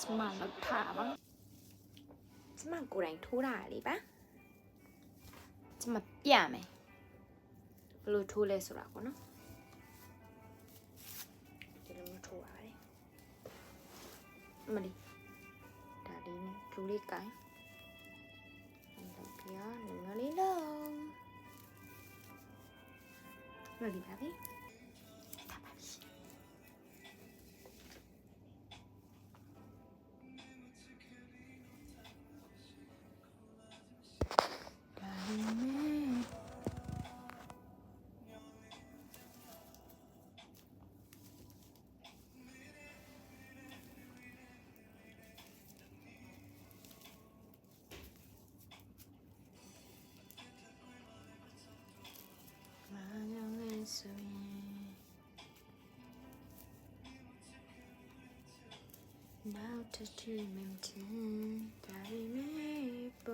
စမလောက်ထားပါစမကိုယ်တိုင်ထိုးတာလေပါစမပြမယ်ဘယ်လိုထိုးလဲဆိုတာပေါ့နော်ဒီလိုမျိုးထိုးရတယ်အမလီဒါလေးနဲ့ကျူလေးကိုင်းအဲ့တော့ပြ မလီ 나우터줄 맴튼 다임의 예뻐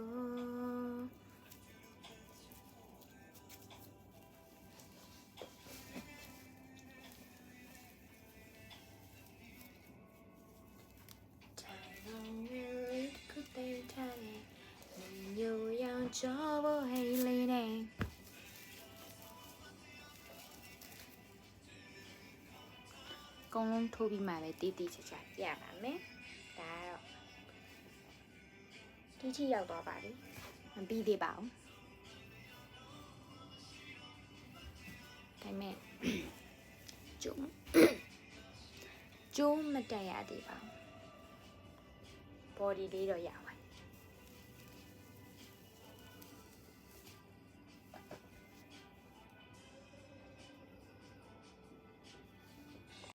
그댈 타네 내 요양 저보헤일리네 အကုန်လုံးထိုးပြီးမှပဲတည်တည်ချာချာပြပါမယ်ဒါကတော့ဒီထိရောက်သွားပါပြီမပြီးသေးပါဘူးဒါပေမဲ့ကျုံကျုံမတက်ရသေးပါဘူး body လေးတော့ရပါ